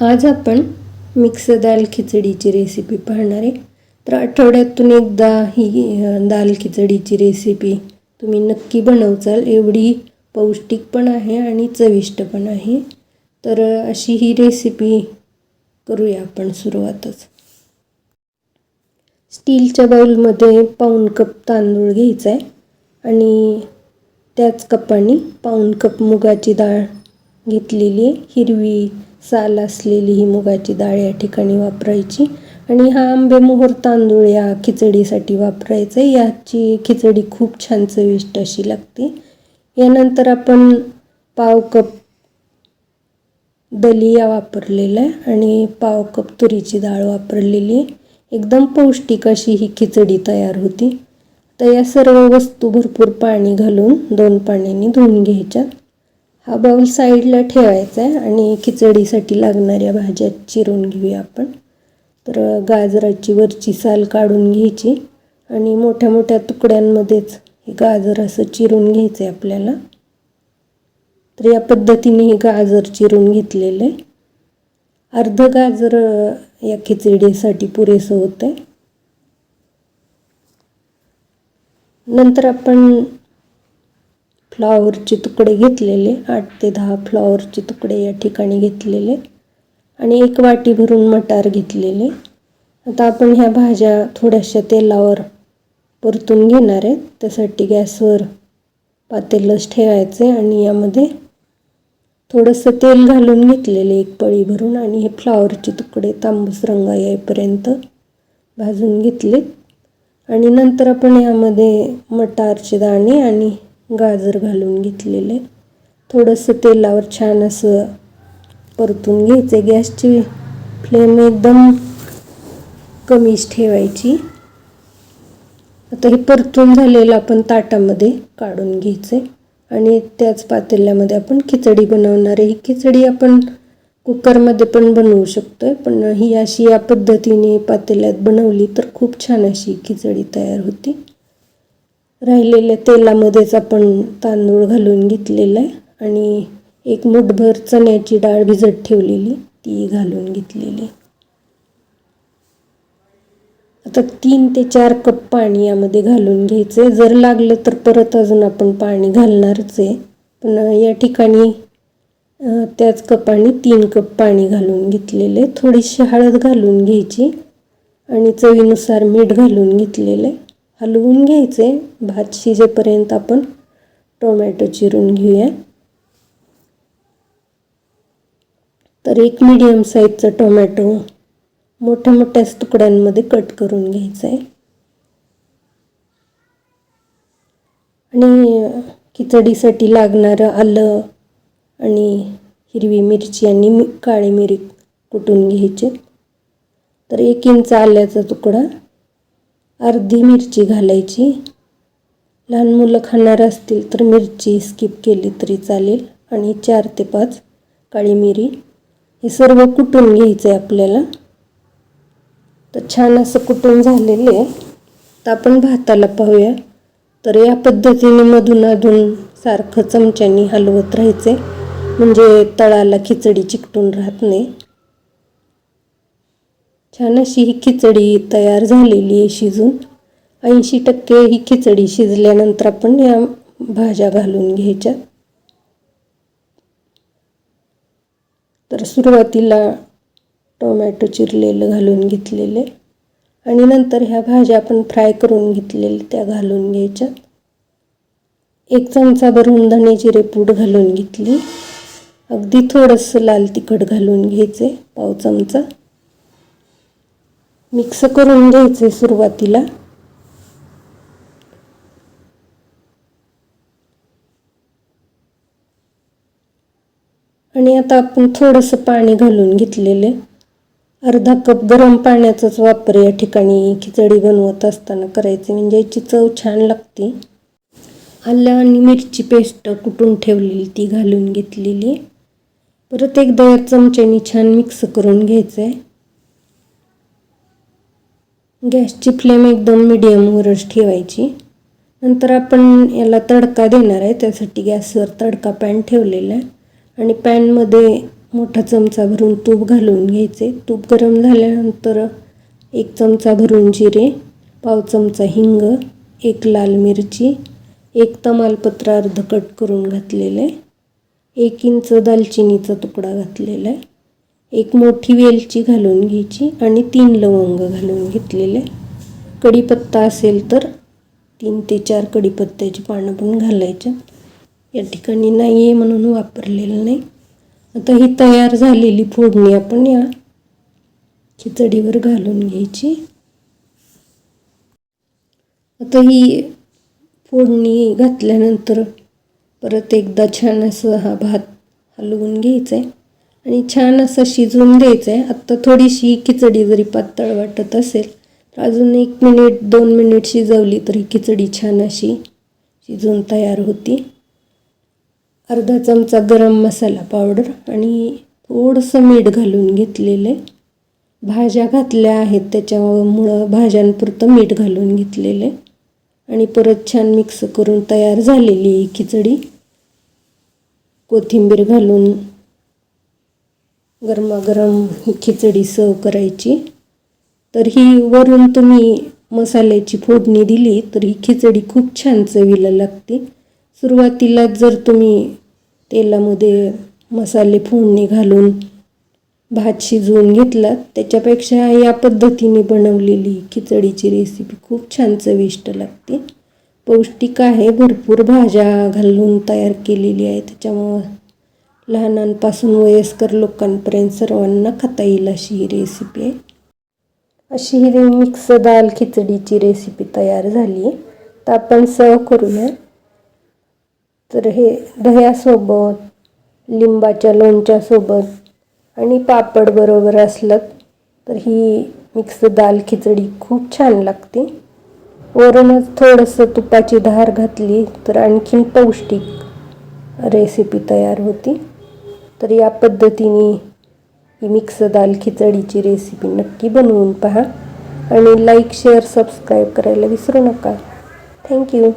आज आपण मिक्स दाल खिचडीची रेसिपी पाहणार आहे. तर आठवड्यातून एकदा ही दाल खिचडीची रेसिपी तुम्ही नक्की बनवचाल. एवढी पौष्टिक पण आहे आणि चविष्ट पण आहे. तर अशी ही रेसिपी करूया आपण सुरुवातच. स्टीलच्या बाऊलमध्ये पाऊण कप तांदूळ घ्यायचा आहे आणि त्याच कपाने पाऊण कप मुगाची डाळ घेतलेली आहे. हिरवी साल असलेली ही मुगाची डाळ या ठिकाणी वापरायची. आणि हा आंबेमोहर तांदूळ या खिचडीसाठी वापरायचा. आहे याची खिचडी खूप छान चविष्ट अशी लागते. यानंतर आपण पाव कप दलिया वापरलेला आहे आणि पाव कप तुरीची डाळ वापरलेली आहे. एकदम पौष्टिक अशी ही खिचडी तयार होती. तर या सर्व वस्तू भरपूर पाणी घालून दोन पाण्याने धुवून घ्यायच्या. हा बाउल साईडला ठेवायचा आहे आणि खिचडीसाठी लागणाऱ्या भाज्या चिरून घेऊया आपण. तर गाजराची वरची साल काढून घ्यायची आणि मोठ्या मोठ्या तुकड्यांमध्येच हे गाजर असं चिरून घ्यायचं आहे आपल्याला. तर या पद्धतीने हे गाजर चिरून घेतलेलं आहे. अर्ध गाजर या खिचडीसाठी पुरेसं होतं आहे नंतर आपण फ्लॉवरचे तुकडे घेतलेले आठ ते दहा फ्लॉवरचे तुकडे या ठिकाणी घेतलेले आणि एक वाटी भरून मटार घेतलेले. आता आपण ह्या भाज्या थोड्याशा तेलावर परतून घेणार आहेत. त्यासाठी गॅसवर पातेलस ठेवायचं आहे आणि यामध्ये थोडंसं तेल घालून घेतलेले एक पळी भरून आणि हे फ्लॉवरचे तुकडे तांबूस रंग येईपर्यंत भाजून घेतलेत. आणि नंतर आपण यामध्ये मटारचे दाणे आणि गाजर घालून घेतलेले. थोडंसं तेलावर छान असं परतून घ्यायचं. गॅसची फ्लेम एकदम कमीच ठेवायची. आता हे परतून झालेलं आपण ताटामध्ये काढून घ्यायचं. आणि त्याच पातेल्यामध्ये आपण खिचडी बनवणार आहे. ही खिचडी आपण कुकरमध्ये पण बनवू शकतो पण ही अशी या पद्धतीने पातेल्यात बनवली तर खूप छान अशी खिचडी तयार होती. राहिलेल्या तेलामध्येच आपण तांदूळ घालून घेतलेला आहे. आणि एक मुठभर चण्याची डाळ भिजत ठेवलेली ती घालून घेतलेली आता तीन ते चार कप पाणी यामध्ये घालून घ्यायचं आहे जर लागलं तर परत अजून आपण पाणी घालणारच आहे. पण या ठिकाणी त्याच कपाने तीन कप पाणी घालून घेतलेले थोडीशी हळद घालून घ्यायची आणि चवीनुसार मीठ घालून घेतलेलं आहे. हलवून घ्यायचे. भात शिजेपर्यंत आपण टोमॅटो चिरून घेऊया. तर एक मीडियम साईजचा टोमॅटो मोठ्या मोठ्या तुकड्यांमध्ये कट करून घ्यायचं आहे आणि खिचडीसाठी लागणारं आलं आणि हिरवी मिरची आणि मी काळी मिरी कुटून घ्यायचे. तर एक इंच आल्याचा तुकडा अर्धी मिरची घालायची. लहान मुलं खाणार असतील तर मिरची स्किप केली तरी चालेल. आणि चार ते पाच काळी मिरी. हे सर्व कुटून घ्यायचं आहे आपल्याला. तर छान असं कुटून झालेलं आहे. तर आपण भाताला पाहूया. तर या पद्धतीने मधून अधून सारखं चमच्यानी हलवत राहायचे म्हणजे तळाला खिचडी चिकटून राहत नाही. छान अशी ही खिचडी तयार झालेली आहे शिजून. ऐंशी टक्के ही खिचडी शिजल्यानंतर आपण या भाज्या घालून घ्यायच्या. तर सुरुवातीला टोमॅटो चिरलेलं घालून घेतलेले आणि नंतर ह्या भाज्या आपण फ्राय करून घेतलेल्या त्या घालून घ्यायच्या. एक चमचा भरून धणे जिरे पूड घालून घेतली. अगदी थोडंसं लाल तिखट घालून घ्यायचे पाव चमचा. मिक्स करून घ्यायचे सुरुवातीला. आणि आता आपण थोडंसं पाणी घालून घेतलेले अर्धा कप गरम पाण्याचाच वापर या ठिकाणी खिचडी बनवत असताना करायचे. म्हणजे याची चव छान लागते. आलं आणि मिरची पेस्ट कुटून ठेवलेली ती घालून घेतलेली परत एकदा या चमच्याने छान मिक्स करून घ्यायचं आहे गॅसची फ्लेम एकदम मिडियमवरच ठेवायची. नंतर आपण याला तडका देणार आहे त्यासाठी गॅसवर तडका पॅन ठेवलेला आहे. आणि पॅनमध्ये मोठा चमचा भरून तूप घालून घ्यायचे. तूप गरम झाल्यानंतर एक चमचा भरून जिरे पाव चमचा हिंग एक लाल मिरची एक तमालपत्र अर्ध कट करून घातलेलं आहे. एक इंच दालचिनीचा तुकडा घातलेला आहे. एक मोठी वेलची घालून घ्यायची आणि तीन लवंग घालून घेतलेले. कढीपत्ता असेल तर तीन ते चार कढीपत्त्याची पानं पण घालायच्या या ठिकाणी नाही आहे म्हणून वापरलेलं नाही. आता ही तयार झालेली फोडणी आपण या खिचडीवर घालून घ्यायची. आता ही फोडणी घातल्यानंतर परत एकदा छान असं हा भात हलवून घ्यायचा आहे आणि छान असं शिजवून द्यायचं आहे आत्ता थोडीशी खिचडी जरी पातळ वाटत असेल तर अजून एक मिनिट दोन मिनिट शिजवली तरी खिचडी छान अशी शिजून तयार होती. अर्धा चमचा गरम मसाला पावडर आणि थोडंसं मीठ घालून घेतलेलं आहे. भाज्या घातल्या आहेत त्याच्यामुळं भाज्यांपुरतं मीठ घालून घेतलेलं आहे. आणि परत छान मिक्स करून तयार झालेली खिचडी. कोथिंबीर घालून गरमागरम ही खिचडी सर्व करायची. तर ही वरून तुम्ही मसाल्याची फोडणी दिली तर ही खिचडी खूप छान चवीला लागते. सुरुवातीला जर तुम्ही तेलामध्ये मसाले फोडणी घालून भात शिजवून घेतला त्याच्यापेक्षा या पद्धतीने बनवलेली खिचडीची रेसिपी खूप छान चविष्ट लागते. पौष्टिक आहे भरपूर भाज्या घालून तयार केलेली आहे त्याच्यामुळं लहानांपासून वयस्कर लोकांपर्यंत सर्वांना खाता येईल अशी ही रेसिपी आहे. अशी ही मिक्स दाल खिचडीची रेसिपी तयार झाली आहे. तर आपण सर्व करूया. तर हे दह्यासोबत लिंबाच्या लोणच्यासोबत आणि पापड बरोबर असलं तर ही मिक्स दाल खिचडी खूप छान लागते. वरूनच थोडंसं तुपाची धार घातली तर आणखीन पौष्टिक रेसिपी तयार होती. तर या पद्धतीने ही मिक्स दाल खिचडीची रेसिपी नक्की बनवून पहा. आणि लाईक शेअर सबस्क्राईब करायला विसरू नका. थँक्यू